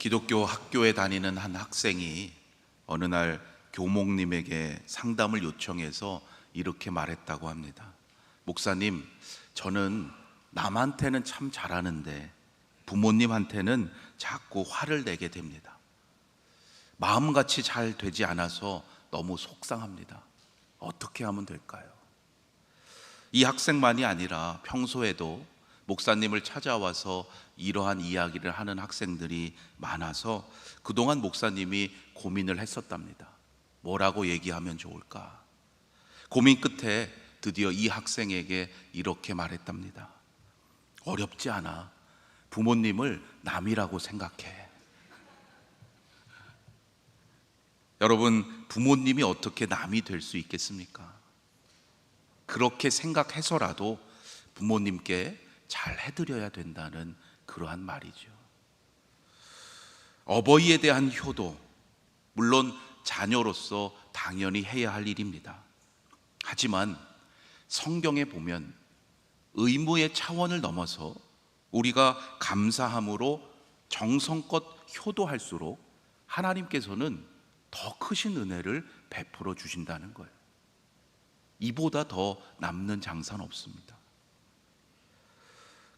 기독교 학교에 다니는 한 학생이 어느 날 교목님에게 상담을 요청해서 이렇게 말했다고 합니다. 목사님, 저는 남한테는 참 잘하는데 부모님한테는 자꾸 화를 내게 됩니다. 마음같이 잘 되지 않아서 너무 속상합니다. 어떻게 하면 될까요? 이 학생만이 아니라 평소에도 목사님을 찾아와서 이러한 이야기를 하는 학생들이 많아서 그동안 목사님이 고민을 했었답니다. 뭐라고 얘기하면 좋을까? 고민 끝에 드디어 이 학생에게 이렇게 말했답니다. 어렵지 않아. 부모님을 남이라고 생각해. 여러분, 부모님이 어떻게 남이 될 수 있겠습니까? 그렇게 생각해서라도 부모님께 잘 해드려야 된다는 그러한 말이죠. 어버이에 대한 효도, 물론 자녀로서 당연히 해야 할 일입니다. 하지만 성경에 보면 의무의 차원을 넘어서 우리가 감사함으로 정성껏 효도할수록 하나님께서는 더 크신 은혜를 베풀어 주신다는 거예요. 이보다 더 남는 장사는 없습니다.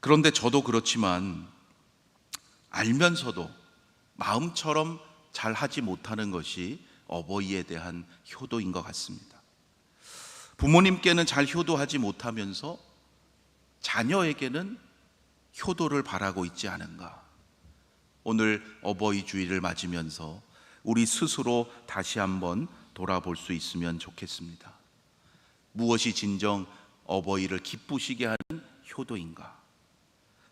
그런데 저도 그렇지만 알면서도 마음처럼 잘 하지 못하는 것이 어버이에 대한 효도인 것 같습니다. 부모님께는 잘 효도하지 못하면서 자녀에게는 효도를 바라고 있지 않은가. 오늘 어버이 주일을 맞으면서 우리 스스로 다시 한번 돌아볼 수 있으면 좋겠습니다. 무엇이 진정 어버이를 기쁘시게 하는 효도인가?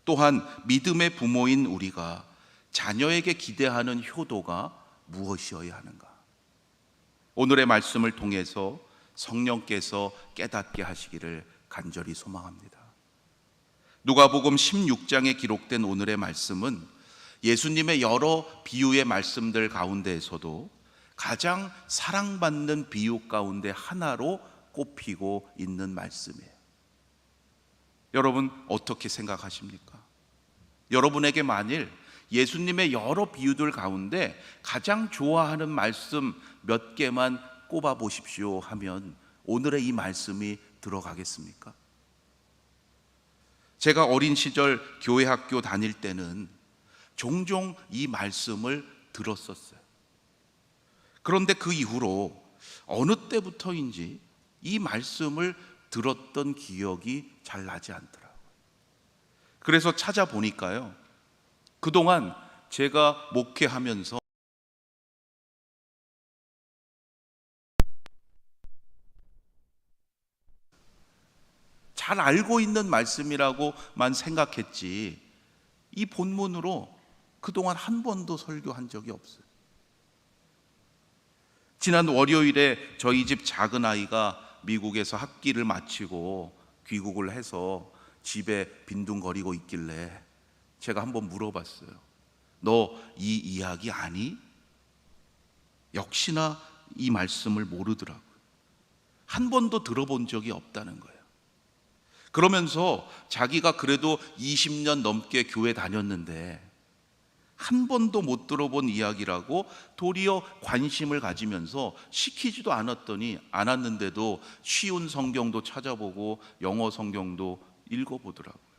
또한 믿음의 부모인 우리가 자녀에게 기대하는 효도가 무엇이어야 하는가? 오늘의 말씀을 통해서 성령께서 깨닫게 하시기를 간절히 소망합니다. 누가복음 16장에 기록된 오늘의 말씀은 예수님의 여러 비유의 말씀들 가운데에서도 가장 사랑받는 비유 가운데 하나로 꼽히고 있는 말씀이에요. 여러분 어떻게 생각하십니까? 여러분에게 만일 예수님의 여러 비유들 가운데 가장 좋아하는 말씀 몇 개만 꼽아 보십시오 하면 오늘의 이 말씀이 들어가겠습니까? 제가 어린 시절 교회 학교 다닐 때는 종종 이 말씀을 들었었어요. 그런데 그 이후로 어느 때부터인지 이 말씀을 들었던 기억이 잘 나지 않더라고요. 그래서 찾아보니까요. 그동안 제가 목회하면서 잘 알고 있는 말씀이라고만 생각했지 이 본문으로 그동안 한 번도 설교한 적이 없어요. 지난 월요일에 저희 집 작은 아이가 미국에서 학기를 마치고 귀국을 해서 집에 빈둥거리고 있길래 제가 한번 물어봤어요. 너 이 이야기 아니? 역시나 이 말씀을 모르더라고요. 한 번도 들어본 적이 없다는 거예요. 그러면서 자기가 그래도 20년 넘게 교회 다녔는데 한 번도 못 들어본 이야기라고 도리어 관심을 가지면서 시키지도 않았더니 않았는데도 쉬운 성경도 찾아보고 영어 성경도 읽어보더라고요.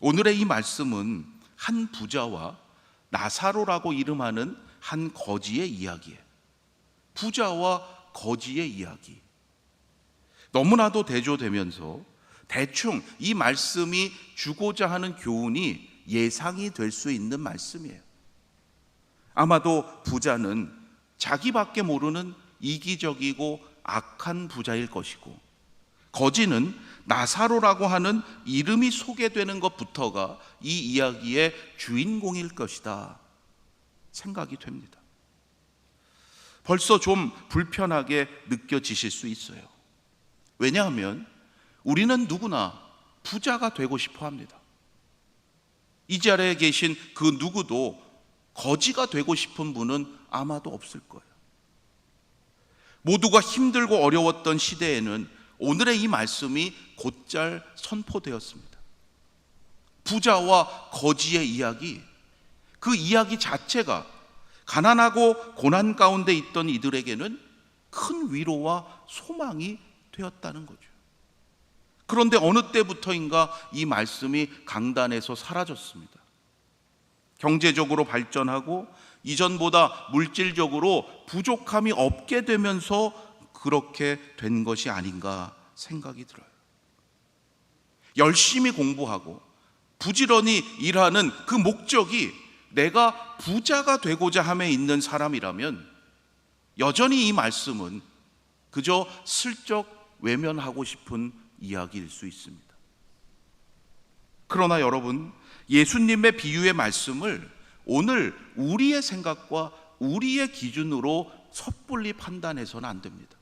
오늘의 이 말씀은 한 부자와 나사로라고 이름하는 한 거지의 이야기예요. 부자와 거지의 이야기. 너무나도 대조되면서 대충 이 말씀이 주고자 하는 교훈이 예상이 될 수 있는 말씀이에요. 아마도 부자는 자기밖에 모르는 이기적이고 악한 부자일 것이고 거지는 나사로라고 하는 이름이 소개되는 것부터가 이 이야기의 주인공일 것이다 생각이 됩니다. 벌써 좀 불편하게 느껴지실 수 있어요. 왜냐하면 우리는 누구나 부자가 되고 싶어 합니다. 이 자리에 계신 그 누구도 거지가 되고 싶은 분은 아마도 없을 거예요. 모두가 힘들고 어려웠던 시대에는 오늘의 이 말씀이 곧잘 선포되었습니다. 부자와 거지의 이야기, 그 이야기 자체가 가난하고 고난 가운데 있던 이들에게는 큰 위로와 소망이 되었다는 거죠. 그런데 어느 때부터인가 이 말씀이 강단에서 사라졌습니다. 경제적으로 발전하고 이전보다 물질적으로 부족함이 없게 되면서 그렇게 된 것이 아닌가 생각이 들어요. 열심히 공부하고 부지런히 일하는 그 목적이 내가 부자가 되고자 함에 있는 사람이라면 여전히 이 말씀은 그저 슬쩍 외면하고 싶은 이야기일 수 있습니다. 그러나 여러분, 예수님의 비유의 말씀을 오늘 우리의 생각과 우리의 기준으로 섣불리 판단해서는 안 됩니다.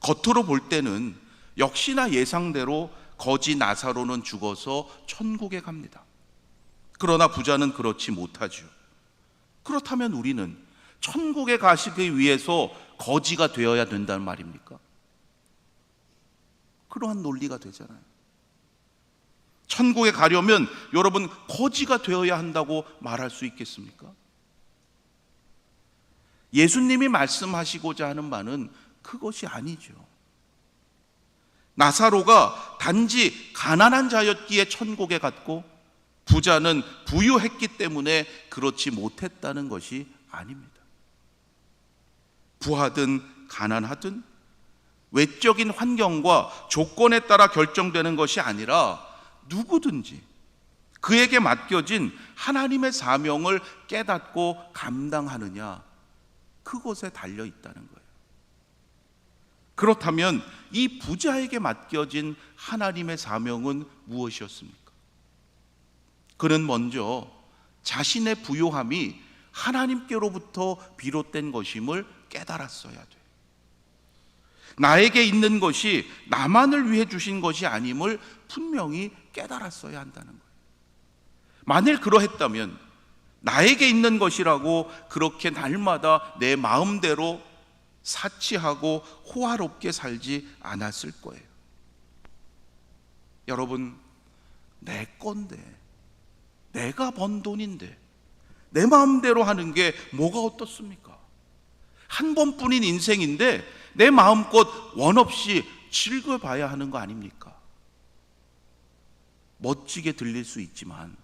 겉으로 볼 때는 역시나 예상대로 거지 나사로는 죽어서 천국에 갑니다. 그러나 부자는 그렇지 못하죠. 그렇다면 우리는 천국에 가시기 위해서 거지가 되어야 된다는 말입니까? 그러한 논리가 되잖아요. 천국에 가려면 여러분 거지가 되어야 한다고 말할 수 있겠습니까? 예수님이 말씀하시고자 하는 말은 그것이 아니죠. 나사로가 단지 가난한 자였기에 천국에 갔고 부자는 부유했기 때문에 그렇지 못했다는 것이 아닙니다. 부하든 가난하든 외적인 환경과 조건에 따라 결정되는 것이 아니라 누구든지 그에게 맡겨진 하나님의 사명을 깨닫고 감당하느냐 그것에 달려 있다는 거예요. 그렇다면 이 부자에게 맡겨진 하나님의 사명은 무엇이었습니까? 그는 먼저 자신의 부요함이 하나님께로부터 비롯된 것임을 깨달았어야 돼. 나에게 있는 것이 나만을 위해 주신 것이 아님을 분명히 깨달았어야 한다는 거예요. 만일 그러했다면 나에게 있는 것이라고 그렇게 날마다 내 마음대로 사치하고 호화롭게 살지 않았을 거예요. 여러분, 내 건데, 내가 번 돈인데, 내 마음대로 하는 게 뭐가 어떻습니까? 한 번뿐인 인생인데, 내 마음껏 원 없이 즐겨봐야 하는 거 아닙니까? 멋지게 들릴 수 있지만,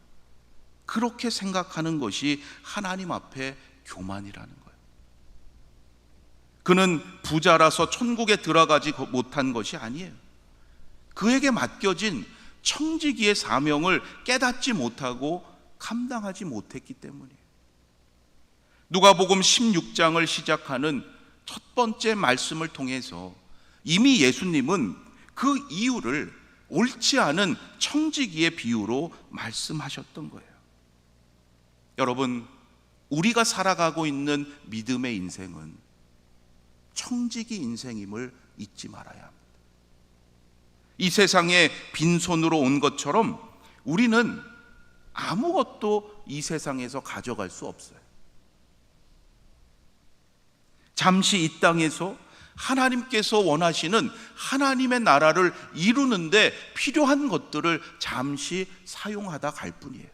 그렇게 생각하는 것이 하나님 앞에 교만이라는 거예요. 그는 부자라서 천국에 들어가지 못한 것이 아니에요. 그에게 맡겨진 청지기의 사명을 깨닫지 못하고 감당하지 못했기 때문이에요. 누가복음 16장을 시작하는 첫 번째 말씀을 통해서 이미 예수님은 그 이유를 옳지 않은 청지기의 비유로 말씀하셨던 거예요. 여러분, 우리가 살아가고 있는 믿음의 인생은 청지기 인생임을 잊지 말아야 합니다. 이 세상에 빈손으로 온 것처럼 우리는 아무것도 이 세상에서 가져갈 수 없어요. 잠시 이 땅에서 하나님께서 원하시는 하나님의 나라를 이루는데 필요한 것들을 잠시 사용하다 갈 뿐이에요.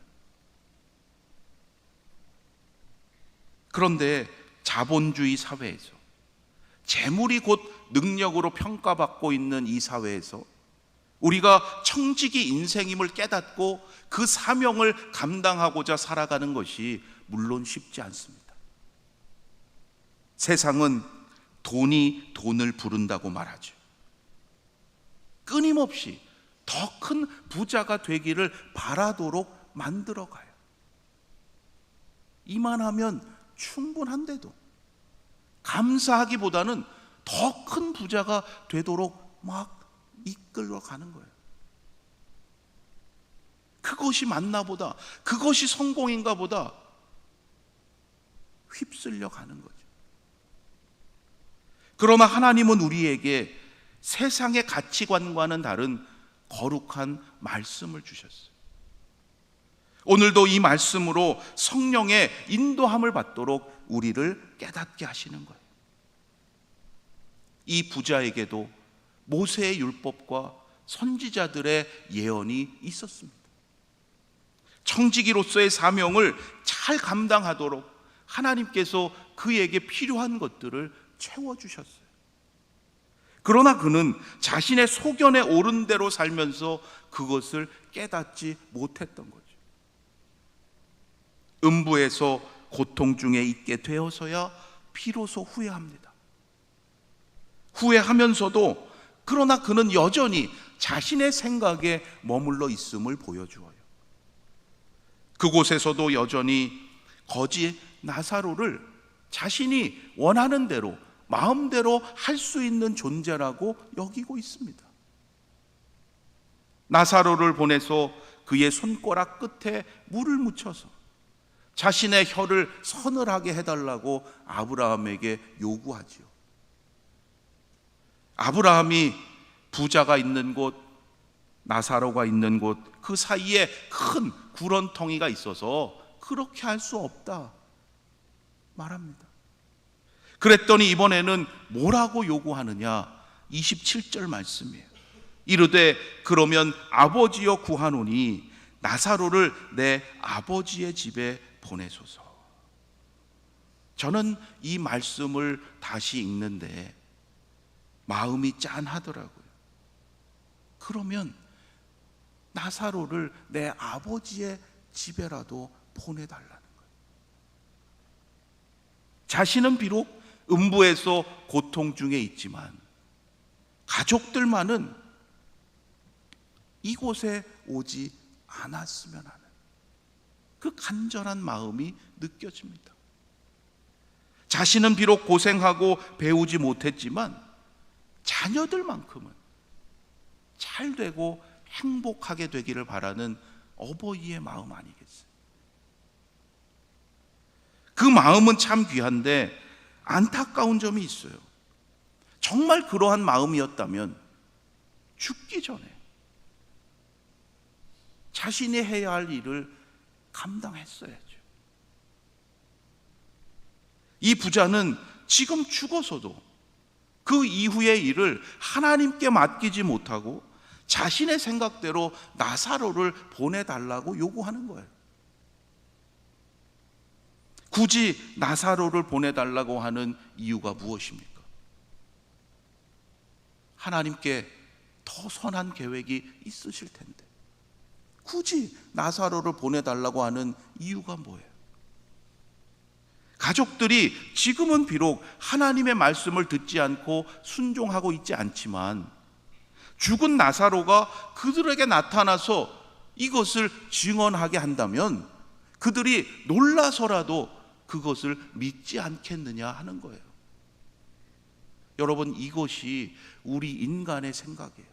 그런데 자본주의 사회에서 재물이 곧 능력으로 평가받고 있는 이 사회에서 우리가 청지기 인생임을 깨닫고 그 사명을 감당하고자 살아가는 것이 물론 쉽지 않습니다. 세상은 돈이 돈을 부른다고 말하죠. 끊임없이 더 큰 부자가 되기를 바라도록 만들어 가요. 이만하면 충분한데도 감사하기보다는 더 큰 부자가 되도록 막 이끌어 가는 거예요. 그것이 맞나 보다. 그것이 성공인가 보다. 휩쓸려 가는 거죠. 그러나 하나님은 우리에게 세상의 가치관과는 다른 거룩한 말씀을 주셨어요. 오늘도 이 말씀으로 성령의 인도함을 받도록 우리를 깨닫게 하시는 거예요. 이 부자에게도 모세의 율법과 선지자들의 예언이 있었습니다. 청지기로서의 사명을 잘 감당하도록 하나님께서 그에게 필요한 것들을 채워주셨어요. 그러나 그는 자신의 소견에 옳은 대로 살면서 그것을 깨닫지 못했던 거죠. 음부에서 고통 중에 있게 되어서야 비로소 후회합니다. 후회하면서도 그러나 그는 여전히 자신의 생각에 머물러 있음을 보여주어요. 그곳에서도 여전히 거지 나사로를 자신이 원하는 대로 마음대로 할 수 있는 존재라고 여기고 있습니다. 나사로를 보내서 그의 손가락 끝에 물을 묻혀서 자신의 혀를 서늘하게 해달라고 아브라함에게 요구하지요. 아브라함이 부자가 있는 곳, 나사로가 있는 곳, 그 사이에 큰 구런텅이가 있어서 그렇게 할 수 없다 말합니다. 그랬더니 이번에는 뭐라고 요구하느냐? 27절 말씀이에요. 이르되 그러면 아버지여 구하노니 나사로를 내 아버지의 집에 보내소서. 저는 이 말씀을 다시 읽는데 마음이 짠하더라고요. 그러면 나사로를 내 아버지의 집에라도 보내달라는 거예요. 자신은 비록 음부에서 고통 중에 있지만 가족들만은 이곳에 오지 않았으면 하는 그 간절한 마음이 느껴집니다. 자신은 비록 고생하고 배우지 못했지만 자녀들만큼은 잘 되고 행복하게 되기를 바라는 어버이의 마음 아니겠어요? 그 마음은 참 귀한데 안타까운 점이 있어요. 정말 그러한 마음이었다면 죽기 전에 자신이 해야 할 일을 감당했어야죠. 이 부자는 지금 죽어서도 그 이후의 일을 하나님께 맡기지 못하고 자신의 생각대로 나사로를 보내달라고 요구하는 거예요. 굳이 나사로를 보내달라고 하는 이유가 무엇입니까? 하나님께 더 선한 계획이 있으실 텐데 굳이 나사로를 보내달라고 하는 이유가 뭐예요? 가족들이 지금은 비록 하나님의 말씀을 듣지 않고 순종하고 있지 않지만 죽은 나사로가 그들에게 나타나서 이것을 증언하게 한다면 그들이 놀라서라도 그것을 믿지 않겠느냐 하는 거예요. 여러분, 이것이 우리 인간의 생각이에요.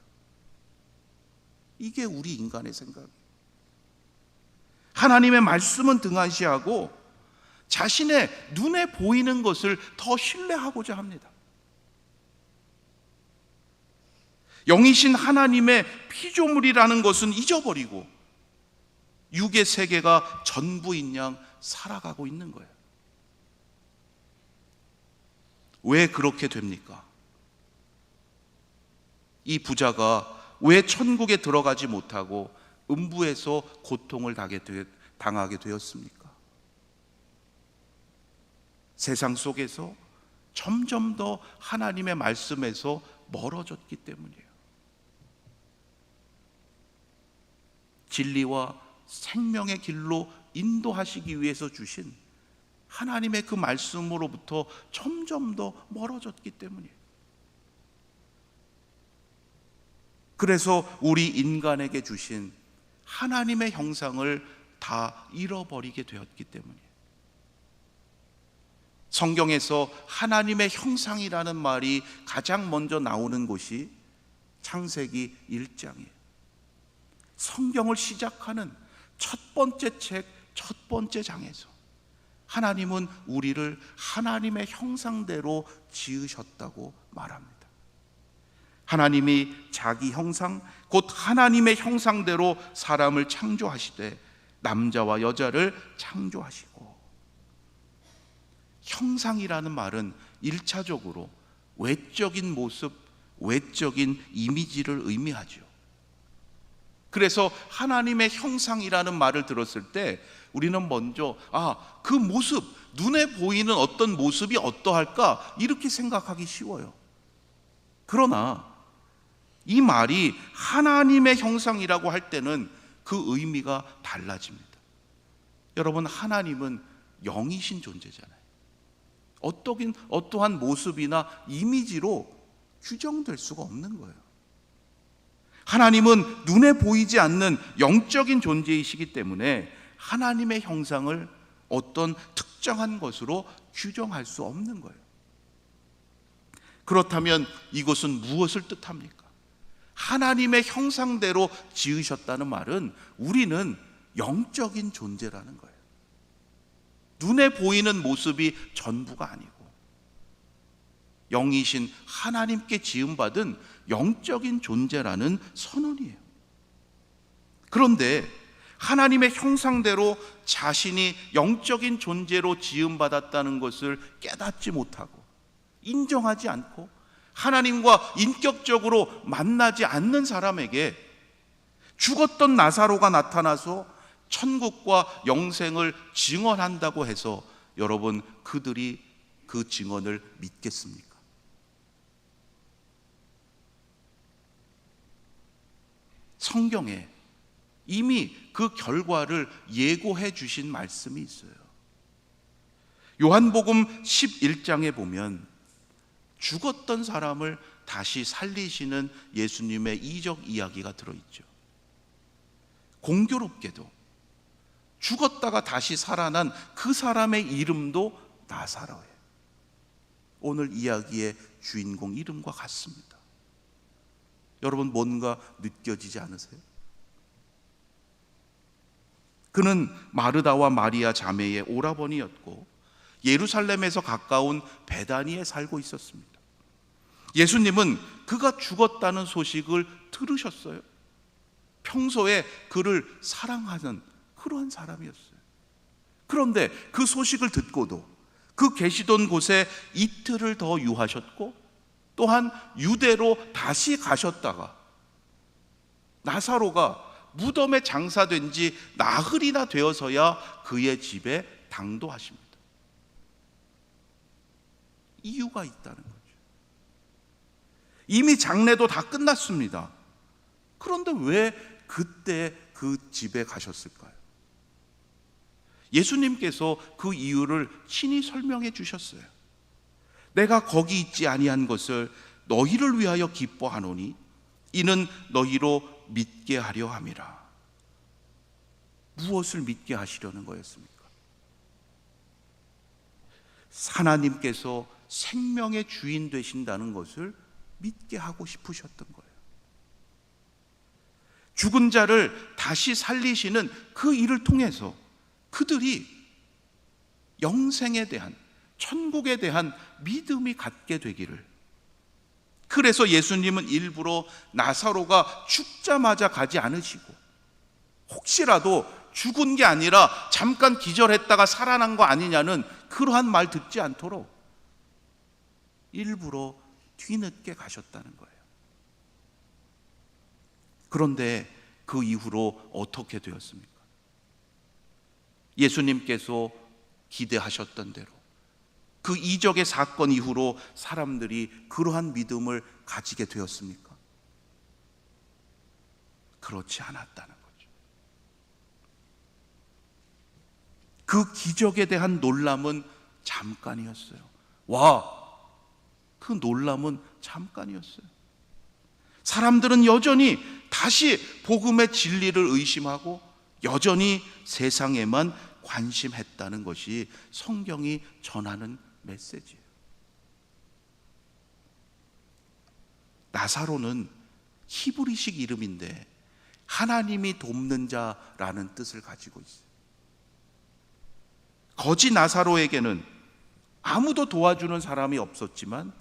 이게 우리 인간의 생각이에요. 하나님의 말씀은 등한시하고 자신의 눈에 보이는 것을 더 신뢰하고자 합니다. 영이신 하나님의 피조물이라는 것은 잊어버리고 육의 세계가 전부인 양 살아가고 있는 거예요. 왜 그렇게 됩니까? 이 부자가 왜 천국에 들어가지 못하고 음부에서 고통을 당하게 되었습니까? 세상 속에서 점점 더 하나님의 말씀에서 멀어졌기 때문이에요. 진리와 생명의 길로 인도하시기 위해서 주신 하나님의 그 말씀으로부터 점점 더 멀어졌기 때문이에요. 그래서 우리 인간에게 주신 하나님의 형상을 다 잃어버리게 되었기 때문이에요. 성경에서 하나님의 형상이라는 말이 가장 먼저 나오는 곳이 창세기 1장이에요. 성경을 시작하는 첫 번째 책, 첫 번째 장에서 하나님은 우리를 하나님의 형상대로 지으셨다고 말합니다. 하나님이 자기 형상, 곧 하나님의 형상대로 사람을 창조하시되 남자와 여자를 창조하시고 형상이라는 말은 일차적으로 외적인 모습, 외적인 이미지를 의미하죠. 그래서 하나님의 형상이라는 말을 들었을 때 우리는 먼저 아, 그 모습, 눈에 보이는 어떤 모습이 어떠할까? 이렇게 생각하기 쉬워요. 그러나 이 말이 하나님의 형상이라고 할 때는 그 의미가 달라집니다. 여러분, 하나님은 영이신 존재잖아요. 어떠긴 어떠한 모습이나 이미지로 규정될 수가 없는 거예요. 하나님은 눈에 보이지 않는 영적인 존재이시기 때문에 하나님의 형상을 어떤 특정한 것으로 규정할 수 없는 거예요. 그렇다면 이것은 무엇을 뜻합니까? 하나님의 형상대로 지으셨다는 말은 우리는 영적인 존재라는 거예요. 눈에 보이는 모습이 전부가 아니고 영이신 하나님께 지음받은 영적인 존재라는 선언이에요. 그런데 하나님의 형상대로 자신이 영적인 존재로 지음받았다는 것을 깨닫지 못하고 인정하지 않고 하나님과 인격적으로 만나지 않는 사람에게 죽었던 나사로가 나타나서 천국과 영생을 증언한다고 해서 여러분 그들이 그 증언을 믿겠습니까? 성경에 이미 그 결과를 예고해 주신 말씀이 있어요. 요한복음 11장에 보면 죽었던 사람을 다시 살리시는 예수님의 이적 이야기가 들어있죠. 공교롭게도 죽었다가 다시 살아난 그 사람의 이름도 나사로예요. 오늘 이야기의 주인공 이름과 같습니다. 여러분 뭔가 느껴지지 않으세요? 그는 마르다와 마리아 자매의 오라버니였고 예루살렘에서 가까운 베다니에 살고 있었습니다. 예수님은 그가 죽었다는 소식을 들으셨어요. 평소에 그를 사랑하는 그러한 사람이었어요. 그런데 그 소식을 듣고도 그 계시던 곳에 이틀을 더 유하셨고 또한 유대로 다시 가셨다가 나사로가 무덤에 장사된 지 나흘이나 되어서야 그의 집에 당도하십니다. 이유가 있다는 거죠. 이미 장례도 다 끝났습니다. 그런데 왜 그때 그 집에 가셨을까요? 예수님께서 그 이유를 친히 설명해 주셨어요. 내가 거기 있지 아니한 것을 너희를 위하여 기뻐하노니 이는 너희로 믿게 하려 함이라. 무엇을 믿게 하시려는 거였습니까? 하나님께서 생명의 주인 되신다는 것을 믿게 하고 싶으셨던 거예요. 죽은 자를 다시 살리시는 그 일을 통해서 그들이 영생에 대한 천국에 대한 믿음이 갖게 되기를 그래서 예수님은 일부러 나사로가 죽자마자 가지 않으시고 혹시라도 죽은 게 아니라 잠깐 기절했다가 살아난 거 아니냐는 그러한 말 듣지 않도록 일부러 뒤늦게 가셨다는 거예요. 그런데 그 이후로 어떻게 되었습니까? 예수님께서 기대하셨던 대로 그 이적의 사건 이후로 사람들이 그러한 믿음을 가지게 되었습니까? 그렇지 않았다는 거죠. 그 기적에 대한 놀람은 잠깐이었어요. 와, 그 놀람은 잠깐이었어요. 사람들은 여전히 다시 복음의 진리를 의심하고 여전히 세상에만 관심했다는 것이 성경이 전하는 메시지예요. 나사로는 히브리식 이름인데 하나님이 돕는 자라는 뜻을 가지고 있어요. 거지 나사로에게는 아무도 도와주는 사람이 없었지만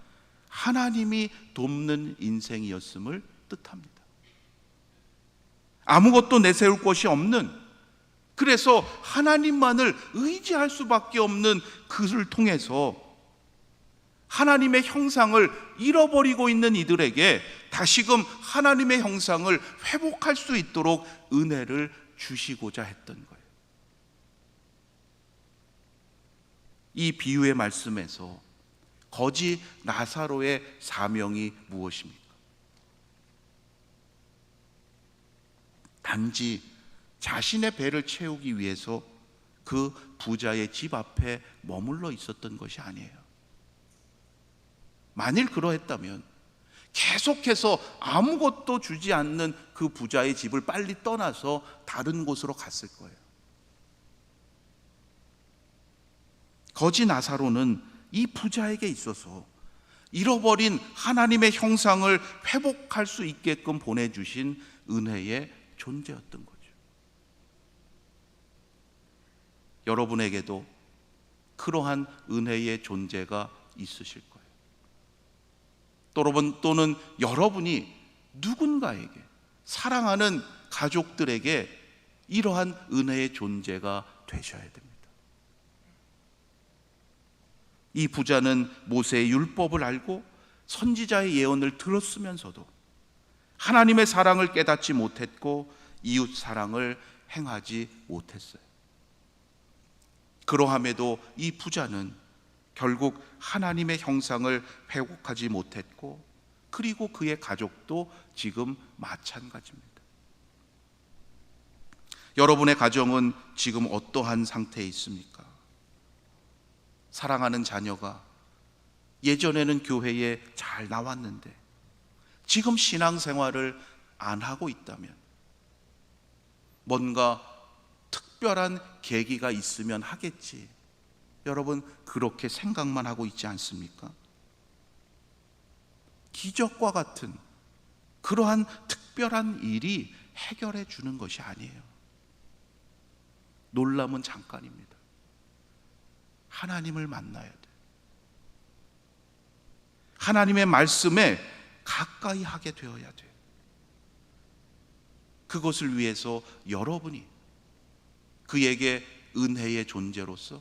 하나님이 돕는 인생이었음을 뜻합니다. 아무것도 내세울 것이 없는 그래서 하나님만을 의지할 수밖에 없는 그를 통해서 하나님의 형상을 잃어버리고 있는 이들에게 다시금 하나님의 형상을 회복할 수 있도록 은혜를 주시고자 했던 거예요. 이 비유의 말씀에서 거지 나사로의 사명이 무엇입니까? 단지 자신의 배를 채우기 위해서 그 부자의 집 앞에 머물러 있었던 것이 아니에요. 만일 그러했다면 계속해서 아무것도 주지 않는 그 부자의 집을 빨리 떠나서 다른 곳으로 갔을 거예요. 거지 나사로는 이 부자에게 있어서 잃어버린 하나님의 형상을 회복할 수 있게끔 보내주신 은혜의 존재였던 거죠. 여러분에게도 그러한 은혜의 존재가 있으실 거예요. 또는, 또는 여러분이 누군가에게 사랑하는 가족들에게 이러한 은혜의 존재가 되셔야 됩니다. 이 부자는 모세의 율법을 알고 선지자의 예언을 들었으면서도 하나님의 사랑을 깨닫지 못했고 이웃 사랑을 행하지 못했어요. 그러함에도 이 부자는 결국 하나님의 형상을 회복하지 못했고 그리고 그의 가족도 지금 마찬가지입니다. 여러분의 가정은 지금 어떠한 상태에 있습니까? 사랑하는 자녀가 예전에는 교회에 잘 나왔는데 지금 신앙생활을 안 하고 있다면 뭔가 특별한 계기가 있으면 하겠지. 여러분 그렇게 생각만 하고 있지 않습니까? 기적과 같은 그러한 특별한 일이 해결해 주는 것이 아니에요. 놀람은 잠깐입니다. 하나님을 만나야 돼. 하나님의 말씀에 가까이 하게 되어야 돼. 그것을 위해서 여러분이 그에게 은혜의 존재로서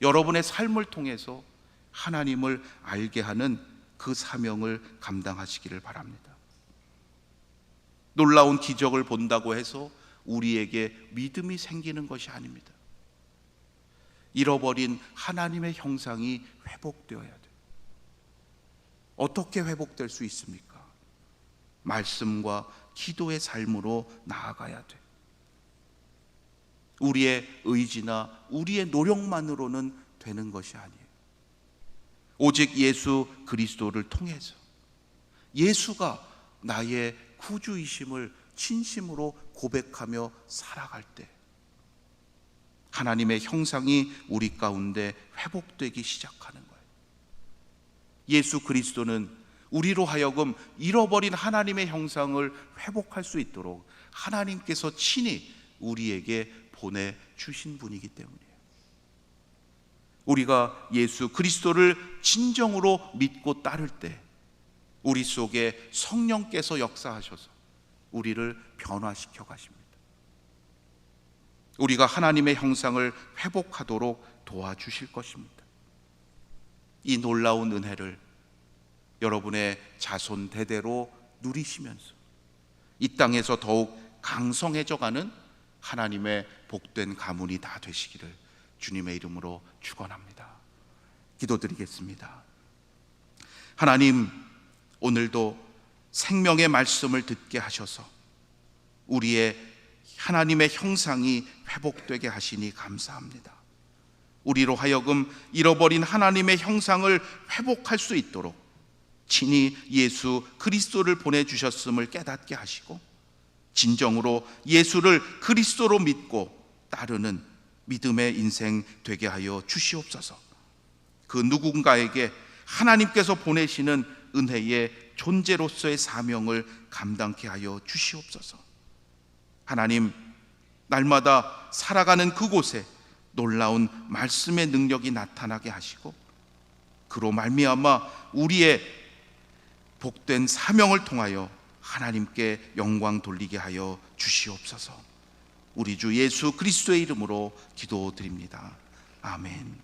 여러분의 삶을 통해서 하나님을 알게 하는 그 사명을 감당하시기를 바랍니다. 놀라운 기적을 본다고 해서 우리에게 믿음이 생기는 것이 아닙니다. 잃어버린 하나님의 형상이 회복되어야 돼. 어떻게 회복될 수 있습니까? 말씀과 기도의 삶으로 나아가야 돼. 우리의 의지나 우리의 노력만으로는 되는 것이 아니에요. 오직 예수 그리스도를 통해서 예수가 나의 구주이심을 진심으로 고백하며 살아갈 때 하나님의 형상이 우리 가운데 회복되기 시작하는 거예요. 예수 그리스도는 우리로 하여금 잃어버린 하나님의 형상을 회복할 수 있도록 하나님께서 친히 우리에게 보내 주신 분이기 때문이에요. 우리가 예수 그리스도를 진정으로 믿고 따를 때 우리 속에 성령께서 역사하셔서 우리를 변화시켜 가십니다. 우리가 하나님의 형상을 회복하도록 도와주실 것입니다. 이 놀라운 은혜를 여러분의 자손 대대로 누리시면서 이 땅에서 더욱 강성해져 가는 하나님의 복된 가문이 다 되시기를 주님의 이름으로 축원합니다. 기도드리겠습니다. 하나님 오늘도 생명의 말씀을 듣게 하셔서 우리의 하나님의 형상이 회복되게 하시니 감사합니다. 우리로 하여금 잃어버린 하나님의 형상을 회복할 수 있도록 친히 예수 그리스도를 보내 주셨음을 깨닫게 하시고 진정으로 예수를 그리스도로 믿고 따르는 믿음의 인생 되게 하여 주시옵소서. 그 누군가에게 하나님께서 보내시는 은혜의 존재로서의 사명을 감당케 하여 주시옵소서. 하나님, 날마다 살아가는 그곳에 놀라운 말씀의 능력이 나타나게 하시고 그로 말미암아 우리의 복된 사명을 통하여 하나님께 영광 돌리게 하여 주시옵소서. 우리 주 예수 그리스도의 이름으로 기도드립니다. 아멘.